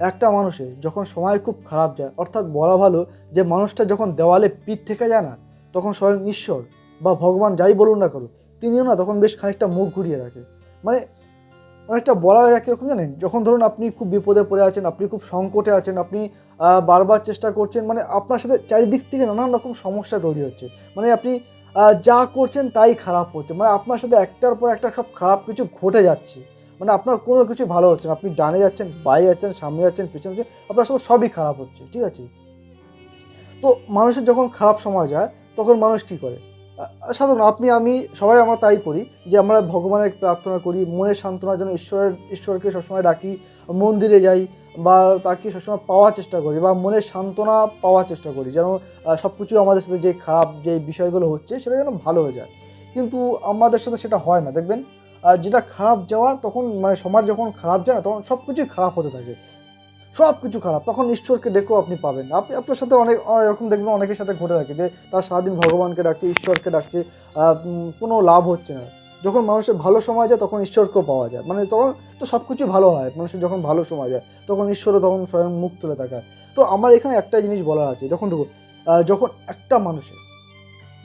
একটা মানুষের যখন সময় খুব খারাপ যায়, অর্থাৎ বলা ভালো যে মানুষটা যখন দেওয়ালে পিঠ থেকে যায় না, তখন স্বয়ং ঈশ্বর বা ভগবান যাই বলুন না করুক তিনিও না তখন বেশ খানিকটা মুখ ঘুরিয়ে রাখে। মানে অনেকটা বলা যায় কীরকম জানেন? যখন ধরুন আপনি খুব বিপদে পড়ে আছেন, আপনি খুব সংকটে আছেন, আপনি বারবার চেষ্টা করছেন মানে আপনার সাথে চারিদিক থেকে নানান রকম সমস্যা তৈরি হচ্ছে। মানে আপনি যা করছেন তাই খারাপ হচ্ছে। মানে আপনার সাথে একটার পর একটা সব খারাপ কিছু ঘটে যাচ্ছে। মানে আপনার কোনো কিছু ভালো হচ্ছে না। আপনি ডানে যাচ্ছেন বাই যাচ্ছেন, সামনে যাচ্ছেন, পিছনে যাচ্ছেন, আপনার সাথে সবই খারাপ হচ্ছে, ঠিক আছে? তো মানুষের যখন খারাপ সময় যায়, তখন মানুষ কি করে? সাধারণ আপনি, আমি, সবাই আমরা তাই করি যে আমরা ভগবানের প্রার্থনা করি, মনের সান্ত্বনার জন্য ঈশ্বরের, ঈশ্বরকে সবসময় ডাকি, মন্দিরে যাই বা তাকে সবসময় পাওয়ার চেষ্টা করি বা মনের সান্ত্বনা পাওয়ার চেষ্টা করি, যেন সব কিছু আমাদের সাথে যে খারাপ যে বিষয়গুলো হচ্ছে, সেটা যেন ভালো হয়ে যায়। কিন্তু আমাদের সাথে সেটা হয় না, দেখবেন? আহ, যেটা খারাপ যাওয়া তখন মানে সমাজ যখন খারাপ যায় না তখন সব কিছুই খারাপ হতে থাকে। সব কিছু খারাপ। তখন ঈশ্বরকে ডেকেও আপনি পাবেন আপনি আপনার সাথে অনেক এরকম দেখবেন অনেকের সাথে ঘটে থাকে যে তার সারাদিন ভগবানকে ডাকছে ঈশ্বরকে ডাকছে কোনো লাভ হচ্ছে না। যখন মানুষের ভালো সময় যায় তখন ঈশ্বরকেও পাওয়া যায়। মানে তখন তো সব কিছু ভালো হয়। মানুষের যখন ভালো সময় যায় তখন ঈশ্বরও তখন স্বয়ং মুখ তুলে তাকায়। তো আমার এখানে একটা জিনিস বলার আছে। যখন দেখুন যখন একটা মানুষের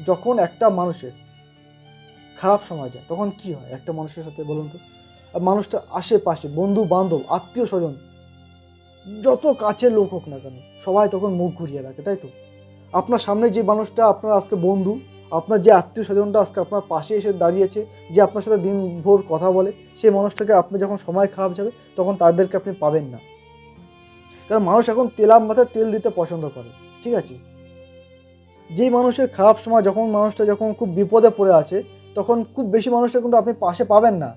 যখন একটা মানুষের খারাপ সময় যায়, তখন কি হয়? একটা মানুষের সাথে বলুন তো। আর মানুষটার আশেপাশে বন্ধু বান্ধব আত্মীয় স্বজন যত কাছের লোক হোক না কেন, সবাই তখন মুখ ঘুরিয়ে রাখে তাই তো? আপনার সামনে যে মানুষটা আপনার আজকে বন্ধু, আপনার যে আত্মীয় স্বজনটা আজকে আপনার পাশে এসে দাঁড়িয়েছে, যে আপনার সাথে দিনভর কথা বলে সেই মানুষটাকে আপনি যখন সময় খারাপ যাবে, তখন তাদেরকে আপনি পাবেন না। কারণ মানুষ এখন তেলাম মাথায় তেল দিতে পছন্দ করে, ঠিক আছে? যেই মানুষের খারাপ সময়, যখন মানুষটা যখন খুব বিপদে পড়ে আছে তখন খুব বেশি মানুষটা কিন্তু আপনি পাশে পাবেন না।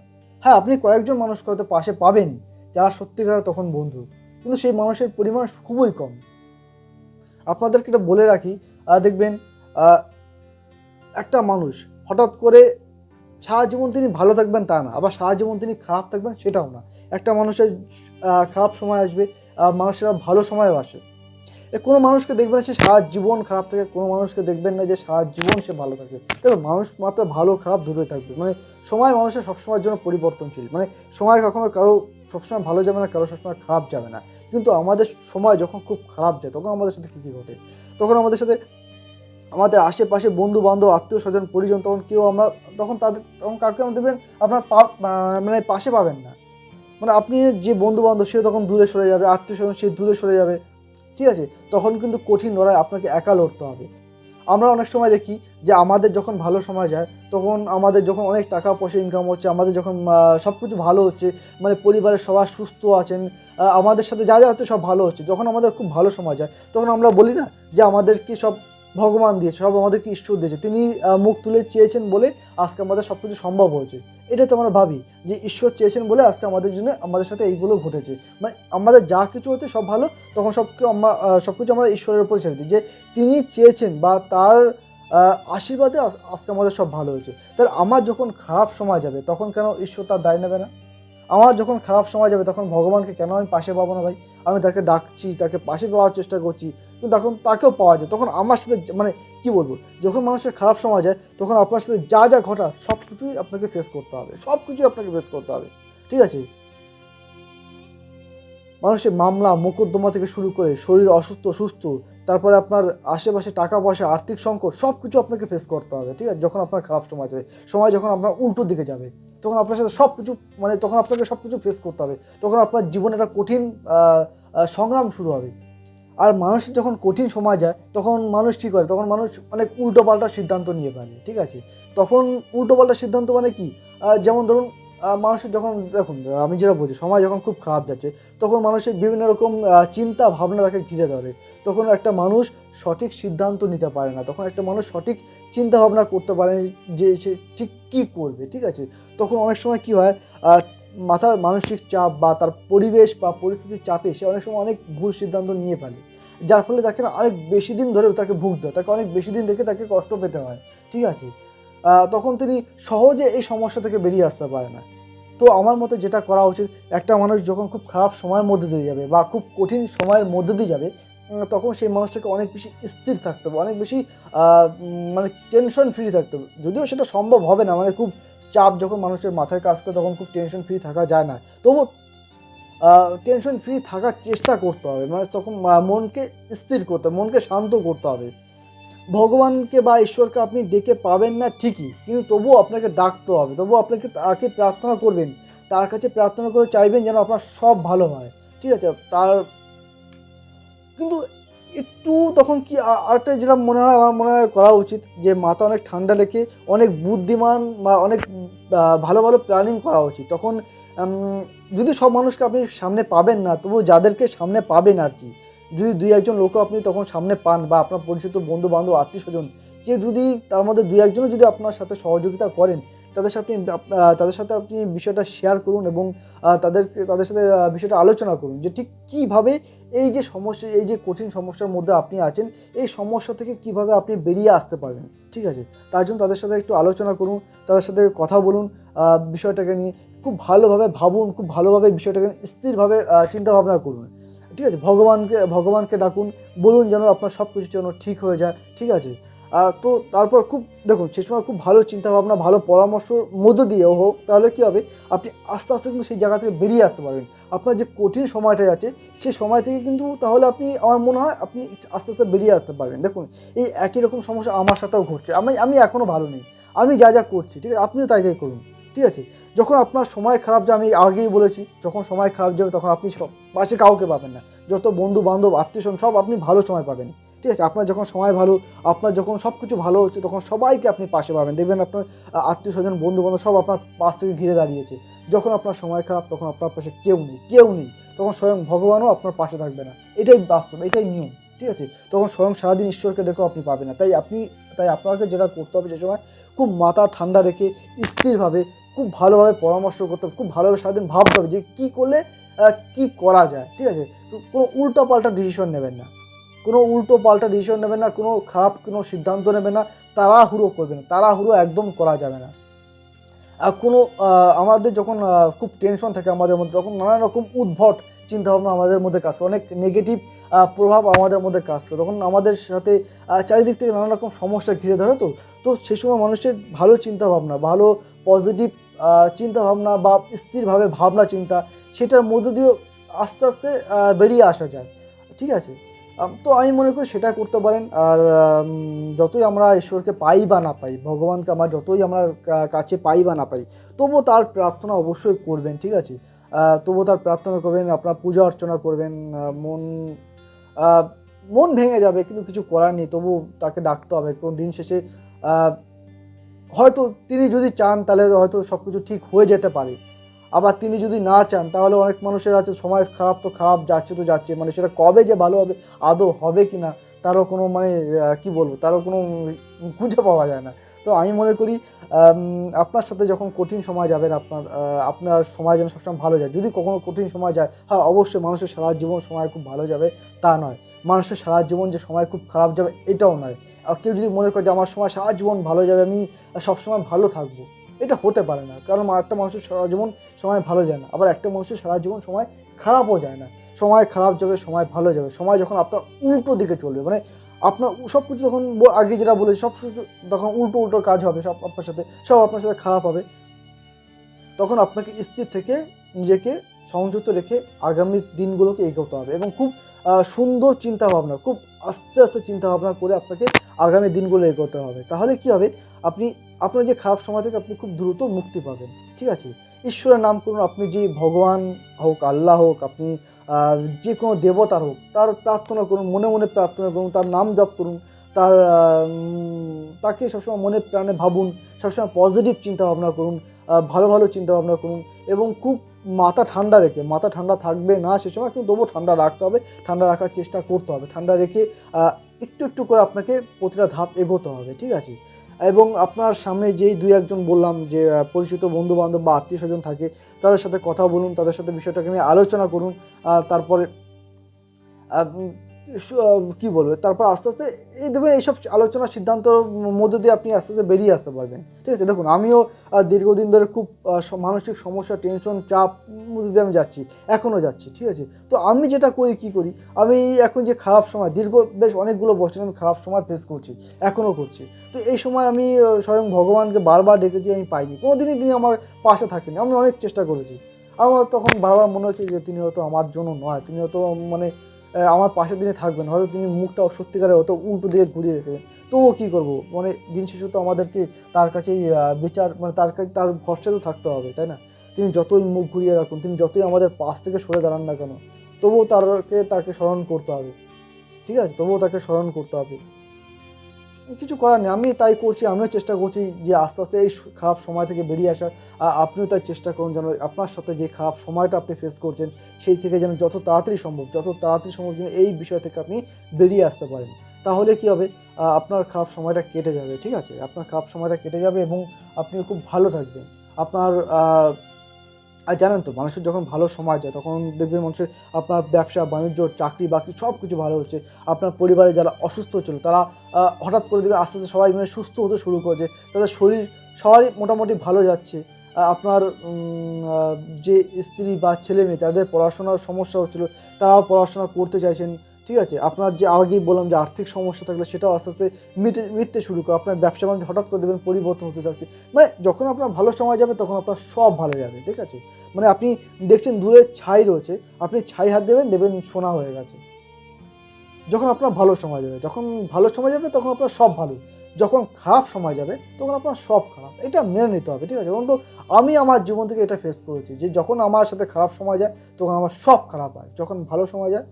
হ্যাঁ আপনি কয়েকজন মানুষকে হয়তো পাশে পাবেন, যারা সত্যিকার তখন বন্ধু। কিন্তু সেই মানুষের পরিমাণ খুবই কম। আপনাদেরকে এটা বলে রাখি দেখবেন একটা মানুষ হঠাৎ করে সারা জীবন তিনি ভালো থাকবেন তা না, আবার সারা জীবন তিনি খারাপ থাকবেন সেটাও না। একটা মানুষের খারাপ সময় আসবে মানুষের ভালো সময়ও আসে কোনো মানুষকে দেখবেন সে সারা জীবন খারাপ থাকে, কোনো মানুষকে দেখবেন না যে সারা জীবন সে ভালো থাকে। দেখো মানুষ মাত্র ভালো, খারাপ দূরে থাকবে। মানে সময় মানুষের সবসময়ের জন্য পরিবর্তনশীল। মানে সময় কখনো কারও সবসময় ভালো যাবে না, কারও সবসময় খারাপ যাবে না। কিন্তু আমাদের সময় যখন খুব খারাপ যায়, তখন আমাদের সাথে কী কী ঘটে? তখন আমাদের সাথে আমাদের আশেপাশে বন্ধু বান্ধব আত্মীয় স্বজন পরিজন, তখন কেউ আমরা, তখন তাদের, তখন কাউকে আমরা দেখবেন আপনার মানে পাশে পাবেন না। মানে আপনি যে বন্ধু বান্ধব সে তখন দূরে সরে যাবে আত্মীয় স্বজন সে দূরে সরে যাবে। ঠিক আছে? তখন কিন্তু কঠিন লড়াই আপনাকে একা লড়তে হবে। আমরা অনেক সময় দেখি যে আমাদের যখন ভালো সময় যায়, তখন আমাদের যখন অনেক টাকা পয়সা ইনকাম হচ্ছে, আমাদের যখন সব কিছু ভালো হচ্ছে মানে পরিবারের সবাই সুস্থ আছেন আমাদের সাথে যা যা হচ্ছে সব ভালো হচ্ছে। যখন আমাদের খুব ভালো সময় যায়, তখন আমরা বলি না যে আমাদেরকে সব ভগবান দিয়েছে, সব আমাদেরকে ঈশ্বর দিয়েছে। তিনি মুখ তুলে চেয়েছেন বলে আজকে আমাদের সব কিছু সম্ভব হয়েছে। এটা তো আমরা ভাবি যে ঈশ্বর চেয়েছেন বলে আজকে আমাদের জন্য আমাদের সাথে এইগুলো ঘটেছে। মানে আমাদের যা কিছু হচ্ছে সব ভালো, তখন সব কিছু আমরা সব কিছু আমরা ঈশ্বরের উপর ছেড়ে দিই। যে তিনি চেয়েছেন বা তার আশীর্বাদে আজকে আমাদের সব ভালো হয়েছে। তাহলে আমার যখন খারাপ সময় যাবে, তখন কেন ঈশ্বর তার দায় নেবে না? আমার যখন খারাপ সময় যাবে, তখন ভগবানকে কেন আমি পাশে পাবো না ভাই? আমি তাকে ডাকছি, তাকে পাশে পাওয়ার চেষ্টা করছি। কিন্তু তখন তাকেও পাওয়া যায়। তখন আমার সাথে মানে কি বলব, যখন মানুষের খারাপ সময় যায়, তখন আপনার সাথে যা যা ঘটা সব কিছুই আপনাকে ফেস করতে হবে। সব কিছুই আপনাকে ফেস করতে হবে। ঠিক আছে? মানুষের মামলা, মোকদ্দমা থেকে শুরু করে শরীর অসুস্থ, সুস্থ, তারপরে আপনার আশেপাশে টাকা পয়সা, আর্থিক সংকট সব কিছু আপনাকে ফেস করতে হবে। ঠিক আছে? যখন আপনার খারাপ সময় যাবে সময় যখন আপনার উল্টো দিকে যাবে, তখন আপনার সাথে সব কিছু মানে তখন আপনাকে সব কিছু ফেস করতে হবে। তখন আপনার জীবনে একটা কঠিন সংগ্রাম শুরু হবে। আর মানুষের যখন কঠিন সময় যায়, তখন মানুষ কী করে? তখন মানুষ অনেক উল্টো পাল্টা সিদ্ধান্ত নিয়ে ফেলে, ঠিক আছে? তখন উল্টো পাল্টা সিদ্ধান্ত মানে কি? যেমন ধরুন মানুষের যখন, দেখুন, আমি যেটা বলছি সময় যখন খুব খারাপ যাচ্ছে, তখন মানুষের বিভিন্ন রকম চিন্তা ভাবনা তাকে ঘিরে ধরে। তখন একটা মানুষ সঠিক সিদ্ধান্ত নিতে পারে না। তখন একটা মানুষ সঠিক চিন্তা ভাবনা করতে পারে যে সে ঠিক কী করবে, ঠিক আছে? তখন অনেক সময় কি হয় মাথার মানসিক চাপ বা তার পরিবেশ বা পরিস্থিতির চাপে সে অনেক সময় অনেক ভুল সিদ্ধান্ত নিয়ে ফেলে। যার ফলে তাকে অনেক বেশি দিন ধরে তাকে ভুগতে হয়, তাকে অনেক বেশি দিন দেখে তাকে কষ্ট পেতে হয়, ঠিক আছে? তখন তিনি সহজে এই সমস্যা থেকে বেরিয়ে আসতে পারে না। তো আমার মতে যেটা করা উচিত, একটা মানুষ যখন খুব খারাপ সময়ের মধ্যে দিয়ে যাবে বা খুব কঠিন সময়ের মধ্যে দিয়ে যাবে তখন সেই মানুষটাকে অনেক বেশি স্থির থাকতে হবে, অনেক বেশি মানে টেনশন ফ্রি থাকতে হবে। যদিও সেটা সম্ভব হবে না মানে খুব চাপ যখন মানুষের মাথায় কাজ করে, তখন খুব টেনশন ফ্রি থাকা যায় না। তবু টেনশন ফ্রি থাকার চেষ্টা করতে হবে। মানে তখন মনকে স্থির করতে হবে মনকে শান্ত করতে হবে। ভগবানকে বা ঈশ্বরকে আপনি ডেকে পাবেন না ঠিকই, কিন্তু তবুও আপনাকে ডাকতে হবে। তবুও আপনাকে তাকে প্রার্থনা করবেন। তার কাছে প্রার্থনা করে চাইবেন যেন আপনার সব ভালো হয়। ঠিক আছে? তার কিন্তু একটু তখন কি আরেকটা যেটা মনে হয়, আমার মনে হয় করা উচিত যে, মাথা অনেক ঠান্ডা রেখে অনেক বুদ্ধিমান বা অনেক ভালো ভালো প্ল্যানিং করা উচিত। তখন যদি সব মানুষকে আপনি সামনে পাবেন না তবু যাদেরকে সামনে পাবেন আর কি। যদি দুই একজন লোকও আপনি তখন সামনে পান বা আপনার পরিচিত বন্ধু বান্ধব আত্মীয় স্বজন কেউ যদি তার মধ্যে দুই একজনও যদি আপনার সাথে সহযোগিতা করেন তাদের সাথে আপনি তাদের সাথে আপনি বিষয়টা শেয়ার করুন এবং আহ, তাদেরকে তাদের সাথে বিষয়টা আলোচনা করুন যে ঠিক কীভাবে এই যে সমস্যা এই যে কঠিন সমস্যার মধ্যে আপনি আছেন এই সমস্যা থেকে কীভাবে আপনি বেরিয়ে আসতে পারবেন ঠিক আছে? তার জন্য তাদের সাথে একটু আলোচনা করুন তাদের সাথে কথা বলুন বিষয়টাকে নিয়ে। খুব ভালোভাবে ভাবুন খুব ভালোভাবে বিষয়টাকে স্থিরভাবে আহ, চিন্তা ভাবনা করুন। ঠিক আছে? ভগবানকে ভগবানকে ডাকুন বলুন যেন আপনার সব কিছু যেন ঠিক হয়ে যায়। ঠিক আছে? তো তারপর খুব দেখুন সে সময় খুব ভালো চিন্তা ভাবনা ভালো পরামর্শর মধ্য দিয়েও হোক তাহলে কী হবে? আপনি আস্তে আস্তে কিন্তু সেই জায়গা থেকে বেরিয়ে আসতে পারবেন। আপনার যে কঠিন সময়টা আছে সেই সময় থেকে কিন্তু তাহলে আপনি আমার মনে হয় আপনি আস্তে আস্তে বেরিয়ে আসতে পারবেন। দেখুন এই একই রকম সমস্যা আমার সাথেও ঘটছে। আমি আমি এখনও ভালো নেই। আমি যা যা করছি ঠিক আছে? আপনিও তাই তাই করুন। ঠিক আছে? যখন আপনার সময় খারাপ যে আমি আগেই বলেছি, যখন সময় খারাপ যাবে তখন আপনি সব পাশে কাউকে পাবেন না। যত বন্ধু বান্ধব, আত্মীয় সব আপনি ভালো সময় পাবেন। ঠিক আছে? আপনার যখন সময় ভালো, আপনার যখন সব কিছু ভালো হচ্ছে, তখন সবাইকে আপনি পাশে পাবেন। দেখবেন আপনার আত্মীয় স্বজন, বন্ধু বান্ধব সব আপনার পাশ থেকে ঘিরে দাঁড়িয়েছে। যখন আপনার সময় খারাপ, তখন আপনার পাশে কেউ নেই কেউ নেই। তখন স্বয়ং ভগবানও আপনার পাশে থাকবে না। এটাই বাস্তব, এটাই নিয়ম। ঠিক আছে? তখন স্বয়ং সারাদিন ঈশ্বরকে দেখেও আপনি পাবেন না। তাই আপনি, তাই আপনাকে যেটা করতে হবে সে সময় খুব মাথা ঠান্ডা রেখে স্থিরভাবে খুব ভালোভাবে পরামর্শ করতে হবে, খুব ভালোভাবে সারাদিন ভাবতে হবে যে কী করলে কি করা যায়, ঠিক আছে? কোনো উল্টো পাল্টা ডিসিশন নেবেন না। কোনো উল্টো পাল্টা ডিসিশন নেবেন না, কোনো খারাপ কোনো সিদ্ধান্ত নেবেন না, তাড়াহুড়ো করবেন তাড়াহুড়ো একদম করা যাবে না। আর কোনো আমাদের যখন খুব টেনশন থাকে আমাদের মধ্যে, তখন নানান রকম উদ্ভট চিন্তাভাবনা আমাদের মধ্যে কাজ করে, অনেক নেগেটিভ প্রভাব আমাদের মধ্যে কাজ করে। তখন আমাদের সাথে চারিদিক থেকে নানান রকম সমস্যা ঘিরে ধরে তো তো সেই সময় মানুষের ভালো চিন্তাভাবনা, ভালো পজিটিভ চিন্তাভাবনা বা স্থিরভাবে ভাবনা চিন্তা, সেটার মধ্য দিয়েও আস্তে আস্তে বেরিয়ে আসা যায়। ঠিক আছে? তো আমি মনে করি সেটা করতে পারেন। আর যতই আমরা ঈশ্বরকে পাই বা না পাই, ভগবানকে আমরা যতই আমরা কাছে পাই বা না পাই, তবুও তার প্রার্থনা অবশ্যই করবেন, ঠিক আছে? তবুও তার প্রার্থনা করবেন, আপনার পূজা অর্চনা করবেন মন মন ভেঙে যাবে, কিন্তু কিছু করার নেই তবু তাকে ডাকতে হবে। কোন দিন শেষে হয়তো তিনি যদি চান, তাহলে হয়তো সব কিছু ঠিক হয়ে যেতে পারে। আবার তিনি যদি না চান, তাহলে অনেক মানুষের আছে, সময় খারাপ তো খারাপ, যাচ্ছে তো যাচ্ছে। মানে সেটা কবে যে ভালো হবে, আদৌ হবে কি না তারও কোনো মানে কি বলব, তারও কোনো খুঁজে পাওয়া যায় না। তো আমি মনে করি আপনার সাথে যখন কঠিন সময় যাবেন, আপনার আপনার সময় যেন সবসময় ভালো যায়। যদি কখনো কঠিন সময় যায় হ্যাঁ অবশ্যই মানুষের সারা জীবন সময় খুব ভালো যাবে, তা নয়। মানুষের সারা জীবন যে সময় খুব খারাপ যাবে, এটাও নয়। কেউ যদি মনে করে যে আমার সময় সারা জীবন ভালো যাবে, আমি সবসময় ভালো থাকব, এটা হতে পারে না। কারণ একটা মানুষের সারা জীবন সময় ভালো যায় না। আবার একটা মানুষের সারা জীবন সময় খারাপও যায় না। সময় খারাপ যাবে, সময় ভালো যাবে। সময় যখন আপনার উল্টো দিকে চলবে মানে আপনার সব কিছু যখন আগে যেটা বলেছি, সব কিছু তখন উল্টো উল্টো কাজ হবে, সব আপনার সাথে, সব আপনার সাথে খারাপ হবে। তখন আপনাকে স্থির থেকে নিজেকে সংযত রেখে আগামী দিনগুলোকে এগোতে হবে এবং খুব সুন্দর চিন্তা ভাবনা খুব আস্তে আস্তে চিন্তা ভাবনা করে আপনাকে আগামী দিনগুলো এগোতে হবে। তাহলে কি হবে? আপনি, আপনার যে খারাপ সময় থেকে আপনি খুব দ্রুত মুক্তি পাবেন। ঠিক আছে? ঈশ্বরের নাম করুন, আপনি যে ভগবান হোক, আল্লাহ হোক, আপনি যে কোনো দেবতার হোক, তার প্রার্থনা করুন, মনে মনে প্রার্থনা করুন, তার নাম জপ করুন, তার তাকে সবসময় মনে প্রাণে ভাবুন, সবসময় পজিটিভ চিন্তা ভাবনা করুন ভালো ভালো চিন্তা ভাবনা করুন এবং খুব মাথা ঠান্ডা রেখে, মাথা ঠান্ডা থাকবে না সে সময়, কিন্তু তবুও ঠান্ডা রাখতে হবে, ঠান্ডা রাখার চেষ্টা করতে হবে। ঠান্ডা রেখে একটু একটু করে আপনাকে প্রতিটা ধাপ এগোতে হবে, ঠিক আছে? এবং আপনার সামনে যেই দুই একজন বললাম যে পরিচিত বন্ধু বান্ধব বা আত্মীয় স্বজন থাকে, তাদের সাথে কথা বলুন, তাদের সাথে বিষয়টাকে নিয়ে আলোচনা করুন তারপরে কি বলবে, তারপর আস্তে আস্তে এই দেখবেন এইসব আলোচনা সিদ্ধান্তর মধ্যে দিয়ে আপনি আস্তে আস্তে বেরিয়ে আসতে পারবেন। ঠিক আছে? দেখুন, আমিও দীর্ঘদিন ধরে খুব মানসিক সমস্যা টেনশন চাপ মধ্যে দিয়ে আমি যাচ্ছি, এখনও যাচ্ছি, ঠিক আছে? তো আমি যেটা করি, কি করি? আমি এখন যে খারাপ সময়, দীর্ঘ বেশ অনেকগুলো বছর আমি খারাপ সময় ফেস করছি, এখনও করছি। তো এই সময় আমি স্বয়ং ভগবানকে বারবার ডেকেছি, আমি পাইনি। কোনো দিনই তিনি আমার পাশে থাকেনি আমি অনেক চেষ্টা করেছি। আমার তখন বারবার মনে হচ্ছে যে তিনি হয়তো আমার জন্য নয়, তিনি হয়তো মানে আমার পাশে দিনে থাকবেন, হয়তো তিনি মুখটা সত্যিকারের হয়তো উল্টো দিকে ঘুরিয়ে রেখেছেন। তবুও কী করব? মানে দিন শেষে তো আমাদেরকে তার কাছেই বিচার মানে তার কাছে তার ভরসা তো থাকতে হবে, তাই না? তিনি যতই মুখ ঘুরিয়ে রাখুন, তিনি যতই আমাদের পাশ থেকে সরে দাঁড়ান না কেন, তবুও তারকে, তাকে স্মরণ করতে হবে। ঠিক আছে? তবুও তাকে স্মরণ করতে হবে। কিছু করার নেই আমি তাই করছি, আমিও চেষ্টা করছি যে আস্তে আস্তে এই খারাপ সময় থেকে বেরিয়ে আসার। আর আপনিও তাই চেষ্টা করুন যেন আপনার সাথে যে খারাপ সময়টা আপনি ফেস করছেন, সেই থেকে যেন যত তাড়াতাড়ি সম্ভব, যত তাড়াতাড়ি সম্ভব যেন এই বিষয় থেকে আপনি বেরিয়ে আসতে পারেন। তাহলে কি হবে? আপনার খারাপ সময়টা কেটে যাবে, ঠিক আছে? আপনার খারাপ সময়টা কেটে যাবে এবং আপনি খুব ভালো থাকবেন। আপনার আর জানেন তো, মানুষের যখন ভালো সময় যায়, তখন দেখবেন মানুষের আপনার ব্যবসা, বাণিজ্য, চাকরি, বাকরি সব কিছু ভালো হচ্ছে। আপনার পরিবারে যারা অসুস্থ ছিল, তারা হঠাৎ করে দেখবে আস্তে আস্তে সবাই মানে সুস্থ হতে শুরু করেছে তাদের শরীর সবারই মোটামুটি ভালো যাচ্ছে। আপনার যে স্ত্রী বা ছেলে মেয়ে, তাদের পড়াশোনার সমস্যা হচ্ছিল, তারাও পড়াশোনা করতে চাইছেন। ঠিক আছে, আপনার যে আগেই বললাম যে আর্থিক সমস্যা থাকলে সেটাও আস্তে আস্তে মিটে, মিটতে শুরু করে, আপনার ব্যবসা বাণিজ্য হঠাৎ করে দেবেন পরিবর্তন হতে থাকছে মানে যখন আপনার ভালো সময় যাবে তখন আপনার সব ভালো যাবে, ঠিক আছে? মানে আপনি দেখছেন দূরে ছাই রয়েছে, আপনি ছাই হাত দেবেন দেবেন সোনা হয়ে গেছে। যখন আপনার ভালো সময় যাবে, যখন ভালো সময় যাবে তখন আপনার সব ভালো। যখন খারাপ সময় যাবে তখন আপনার সব খারাপ। এটা মেনে নিতে হবে, ঠিক আছে? কিন্তু আমি আমার জীবন থেকে এটা ফেস করেছি যে যখন আমার সাথে খারাপ সময় যায় তখন আমার সব খারাপ হয়। যখন ভালো সময় যায়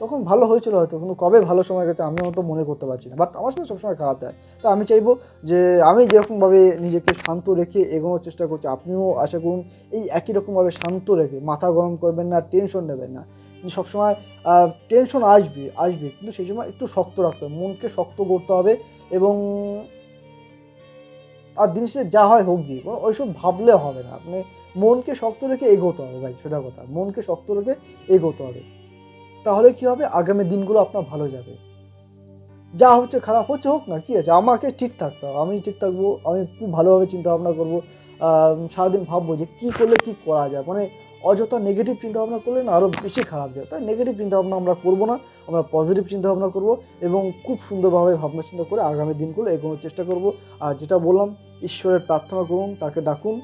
তখন ভালো হয়েছিল হয়তো, কিন্তু কবে ভালো সময় গেছে আমি হয়তো মনে করতে পারছি না। বাট আমার সাথে সবসময় খারাপ যায় তো আমি চাইব যে আমি যেরকমভাবে নিজেকে শান্ত রেখে এগোনোর চেষ্টা করছি, আপনিও আশা করুন এই একই রকমভাবে শান্ত রেখে, মাথা গরম করবেন না টেনশন নেবেন না। সবসময় টেনশন আসবে আসবে, কিন্তু সেই সময় একটু শক্ত রাখতে হবে, মনকে শক্ত করতে হবে এবং আর জিনিসটা যা হয় হোক গিয়ে ওইসব ভাবলে হবে না। আপনি মনকে শক্ত রেখে এগোতে হবে ভাই, সেটা কথা। মনকে শক্ত রেখে এগোতে হবে। তাহলে কি হবে? আগামী দিনগুলো আপনার ভালো যাবে। যা হচ্ছে খারাপ হচ্ছে হোক না, কি আছে? আমাকে ঠিক থাকতে হবে। আমি ঠিক থাকব, আমি খুব ভালোভাবে চিন্তা ভাবনা করব সারাদিন ভাববো যে কী করলে কী করা যায়? মানে অযথা নেগেটিভ চিন্তা ভাবনা করলে না আরও বেশি খারাপ যায়। তাই নেগেটিভ চিন্তা ভাবনা আমরা করব না, আমরা পজিটিভ চিন্তা ভাবনা করব এবং খুব সুন্দরভাবে ভাবনা চিন্তা করে আগামী দিনগুলো এগোনোর চেষ্টা করব। আর যেটা বললাম, ঈশ্বরের প্রার্থনা করুন, তাকে ডাকুন।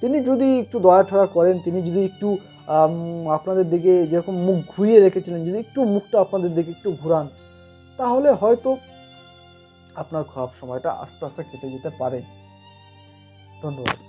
তিনি যদি একটু দয়া ঠয়া করেন, তিনি যদি একটু আপনাদের দিকে যেরকম মুখ ঘুরিয়ে রেখেছিলেন যদি একটু মুখটা আপনাদের দিকে একটু ঘুরান, তাহলে হয়তো আপনার খারাপ সময়টা আস্তে আস্তে কেটে যেতে পারে। ধন্যবাদ।